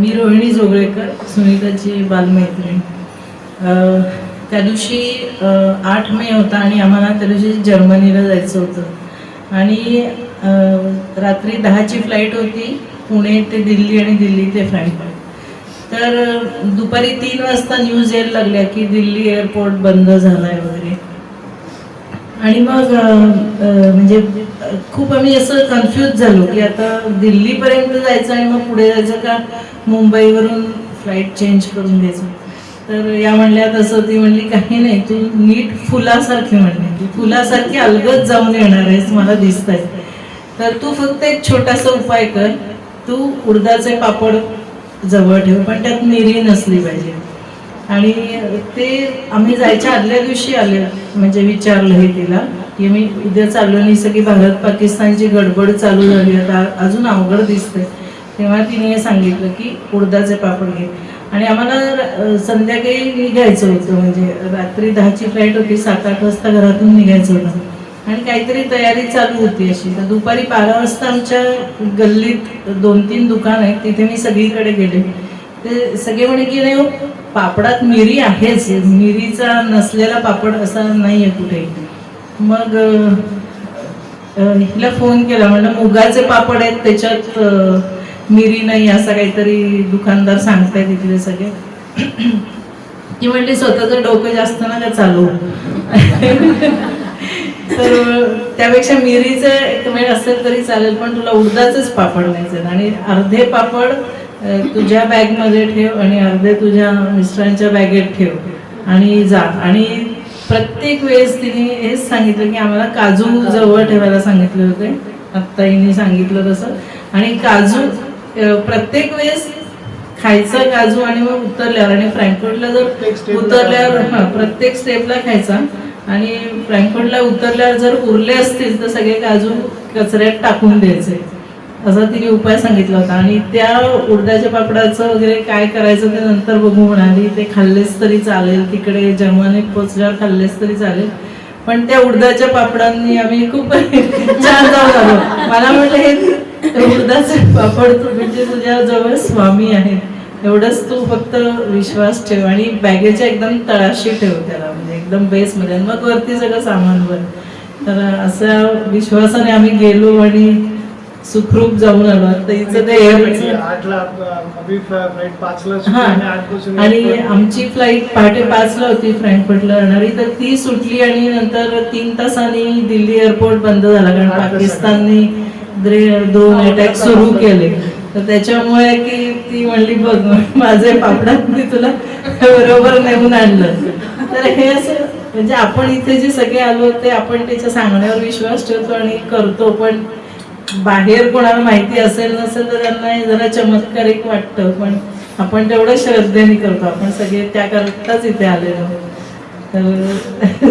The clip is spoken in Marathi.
मी रोहिणी जोगळेकर सुनीताची बालमैत्रीण. त्या दिवशी आठ मे होता आणि आम्हाला त्या दिवशी जर्मनीला जायचं होतं. आणि रात्री दहाची फ्लाईट होती पुणे ते दिल्ली आणि दिल्ली ते फ्रँकफर्ट. तर दुपारी तीन वाजता न्यूज यायला लागल्या की दिल्ली एअरपोर्ट बंद झाला आहे वगैरे. आणि मग म्हणजे खूप आम्ही असं कन्फ्यूज झालो की आता दिल्लीपर्यंत जायचं आणि मग पुढे जायचं का मुंबईवरून फ्लाईट चेंज करून घ्यायचं? तर या म्हणल्या तसं ती म्हणली काही नाही तू नीट फुलासारखी म्हणली. तू फुलासारखी अलगद जाऊन येणार आहेस मला दिसत आहे तर तू फक्त एक छोटासा उपाय कर. तू उडदाचे पापड जवळ ठेव पण त्यात मिरी नसली पाहिजे. आणि ते आम्ही जायच्या आदल्या दिवशी आले. म्हणजे विचारलं हे तिला की मी उद्या चाललो आणि सगळी भारत पाकिस्तानची गडबड चालू झाली. आता अजून अवघड दिसते तेव्हा तिने हे सांगितलं की उडदाचे पापड घे. आणि आम्हाला संध्याकाळी निघायचं होतं. म्हणजे रात्री दहाची फ्लाईट होती सात आठ वाजता घरातून निघायचं होतं. आणि काहीतरी तयारी चालू होती अशी. तर दुपारी बारा वाजता आमच्या गल्लीत दोन तीन दुकान आहेत. तिथे मी सगळीकडे गेले. ते सगळे म्हणे की नाही हो, पापडात मिरी आहेच. मिरीचा नसलेला पापड असा नाही आहे कुठे. मग हिला फोन केला. म्हणलं मुगाचे पापड आहेत त्याच्यात मिरी नाही असं काहीतरी दुकानदार सांगताय तिथले सगळे. ती म्हणली स्वतःचं डोकं जास्त ना का चालू तर त्यापेक्षा मिरीचे एक वेळ असेल तरी चालेल पण तुला उडदाचेच पापड नाही आणि अर्धे पापड तुझ्या बॅगमध्ये ठेव आणि अर्धे तुझ्या मिस्टरांच्या बॅगेत ठेव आणि जा. आणि प्रत्येक वेळेस तिने हेच सांगितलं की आम्हाला काजू जवळ ठेवायला सांगितले होते. आत्ता हिने सांगितलं तसं. आणि काजू प्रत्येक वेळेस खायचा काजू आणि मग उतरल्यावर आणि फ्रँकफर्टला जर उतरल्यावर. हा प्रत्येक स्टेपला खायचा. आणि फ्रँकफर्टला उतरल्यावर जर उरले असतील तर सगळे काजू कचऱ्यात टाकून द्यायचे. असा तिने उपाय सांगितला होता. आणि त्या उडदाच्या पापडाचं वगैरे काय करायचं ते नंतर बघू म्हणाली. ते खाल्लेच तरी चालेल. तिकडे जर्मनीत पोचल्यावर खाल्लेच तरी चालेल. पण त्या उडदाच्या पापडांनी आम्ही खूप छान जाऊन आलो मला म्हटलं हे उडदाचे पापड तू म्हणजे तुझ्या जवळ स्वामी आहेत. एवढंच तू फक्त विश्वास ठेव आणि बॅगेच्या एकदम तळाशी ठेव त्याला. म्हणजे एकदम बेसमध्ये मग वरती सगळं सामान भर. तर असा विश्वासाने आम्ही गेलो आणि सुखरूप जाऊन आलो. हिचं ते आणि आमची फ्लाईट पहाटे पाचला होती फ्रँकफर्टला जाणारी. तर ती सुटली आणि नंतर तीन तासांनी दिल्ली एअरपोर्ट बंद झाला. कारण. पाकिस्ताननी दोन अटॅक सुरू. केले. तर त्याच्यामुळे की ती म्हणली बघ माझे पापडात मी तुला बरोबर नेऊन आणलं. तर हे असं म्हणजे आपण इथे जे सगळे आलो ते आपण त्याच्या सांगण्यावर विश्वास ठेवतो आणि करतो. पण बाहेर कोणाला माहिती असेल नसेल तर त्यांना हे जरा चमत्कारिक वाटतं पण आपण तेवढं श्रद्धेने करतो आपण सगळे त्याकरताच इथे आलेलो आहोत. तर